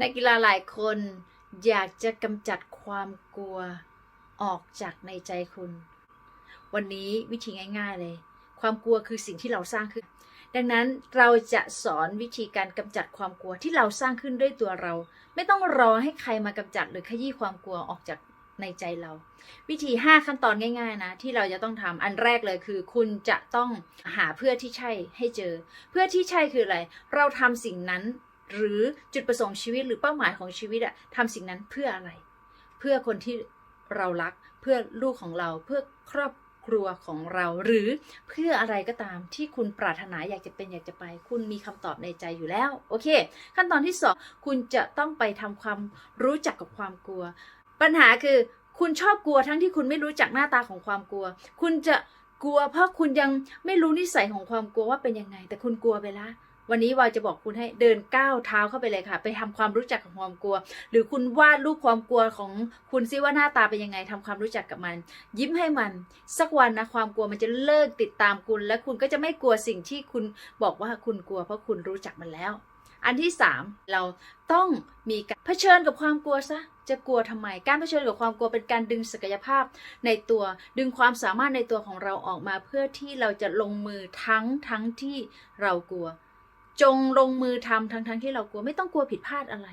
นักกีฬาหลายคนอยากจะกำจัดความกลัวออกจากในใจคุณ วันนี้วิธีง่าย ๆเลย ความกลัวคือสิ่งที่เราสร้างขึ้น ดังนั้นเราจะสอนวิธีการกำจัดความกลัวที่เราสร้างขึ้นด้วยตัวเรา ไม่ต้องรอให้ใครมากำจัดหรือขยี้ความกลัวออกจากในใจเรา วิธี 5 ขั้นตอนง่าย ๆ นะ ที่เราจะต้องทำอันแรกเลยคือ คุณจะต้องหาเพื่อที่ใช่ให้เจอ เพื่อที่ใช่คืออะไร เราทำสิ่งนั้น หรือจุดประสงค์ชีวิตหรือเป้าหมายของชีวิตอะทำสิ่งนั้นเพื่ออะไร เพื่อคนที่เรารักเพื่อลูกของเราเพื่อครอบครัวของเรา หรือเพื่ออะไรก็ตามที่คุณปรารถนาอยากจะเป็นอยากจะไป คุณมีคำตอบในใจอยู่แล้ว โอเค ขั้นตอนที่สองคุณจะต้องไปทำความรู้จักกับความกลัว ปัญหาคือคุณชอบกลัวทั้งที่คุณไม่รู้จักหน้าตาของความกลัว คุณจะกลัวเพราะคุณยังไม่รู้นิสัยของความกลัวว่าเป็นยังไง แต่คุณกลัวไปละ วันนี้วาจะบอกคุณให้เดินก้าวเท้าเข้าไปเลยค่ะ ไปทำความรู้จักกับความกลัว หรือคุณวาดรูปความกลัวของคุณซิว่าหน้าตาเป็นยังไงทำความรู้จักกับมัน ยิ้มให้มัน สักวันนะความกลัวมันจะเลิกติดตามคุณ และคุณก็จะไม่กลัวสิ่งที่คุณบอกว่าคุณกลัว เพราะคุณรู้จักมันแล้ว อันที่สามเราต้องมีการเผชิญกับความกลัวซะจะกลัวทำไม การเผชิญกับความกลัวเป็นการดึงศักยภาพในตัว ดึงความสามารถในตัวของเราออกมา เพื่อที่เราจะลงมือทั้งทั้งที่เรากลัว จงลงมือทำทั้งทั้งที่เรากลัวไม่ต้องกลัวผิดพลาดอะไร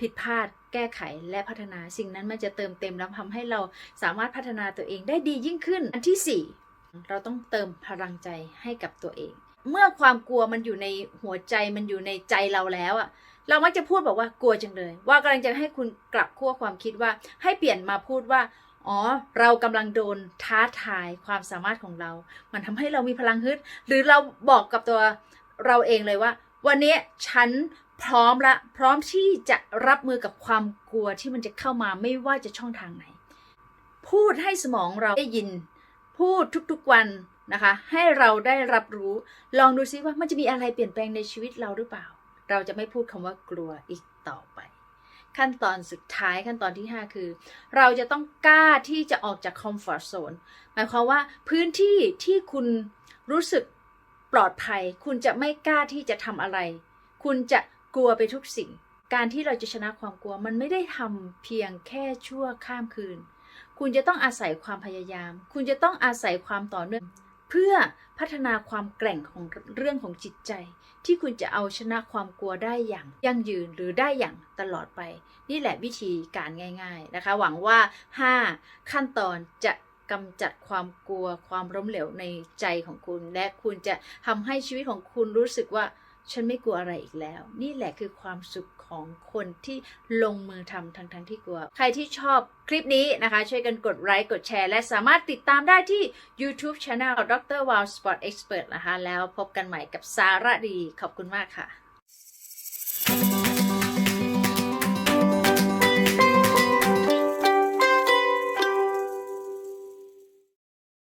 ผิดพลาดแก้ไขและพัฒนาสิ่งนั้นมันจะเติมเต็มแล้วทำให้เราสามารถพัฒนาตัวเองได้ดียิ่งขึ้น อันที่สี่เราต้องเติมพลังใจให้กับตัวเอง เมื่อความกลัวมันอยู่ในหัวใจมันอยู่ในใจเราแล้วอะเรามักจะพูดบอกว่ากลัวจังเลย ว่ากำลังจะให้คุณกลับขั้วความคิดว่า ให้เปลี่ยนมาพูดว่าอ๋อ เรากำลังโดนท้าทายความสามารถของเรา มันทำให้เรามีพลังฮึด หรือเราบอกกับตัว เราเองเลยว่า วันนี้ฉันพร้อมละ พร้อมที่จะรับมือกับความกลัวที่มันจะเข้ามาไม่ว่าจะช่องทางไหน พูดให้สมองเราได้ยิน พูดทุกๆวันนะคะ ให้เราได้รับรู้ ลองดูซิว่ามันจะมีอะไรเปลี่ยนแปลงในชีวิตเราหรือเปล่า เราจะไม่พูดคำว่ากลัวอีกต่อไป ขั้นตอนสุดท้ายขั้นตอนที่ 5 คือ เราจะต้องกล้าที่จะออกจากคอมฟอร์ z โซนหมายความว่าพื้นที่ที่คุณรู้สึก ลอดภัย คุณจะไม่กล้าที่จะทำอะไร คุณจะกลัวไปทุกสิ่ง การที่เราจะชนะความกลัวมันไม่ได้ทำเพียงแค่ชั่วข้ามคืน คุณจะต้องอาศัยความพยายาม คุณจะต้องอาศัยความต่อเนื่องเพื่อพัฒนาความแกร่งของเรื่องของจิตใจ ที่คุณจะเอาชนะความกลัวได้อย่างยั่งยืนหรือได้อย่างตลอดไป นี่แหละวิธีการง่าย ๆนะคะ หวังว่า 5 ขั้นตอนจะ กำจัดความกลัวความล้มเหลวในใจของคุณ และคุณจะทำให้ชีวิตของคุณรู้สึกว่าฉันไม่กลัวอะไรอีกแล้ว นี่แหละคือความสุขของคนที่ลงมือทำทั้งทั้งที่กลัว ใครที่ชอบคลิปนี้นะคะ ช่วยกันกดไลค์กดแชร์ และสามารถติดตามได้ที่ YouTube Channel Dr. Wow Sport Expert นะคะ แล้วพบกันใหม่กับสาระดี ขอบคุณมากค่ะ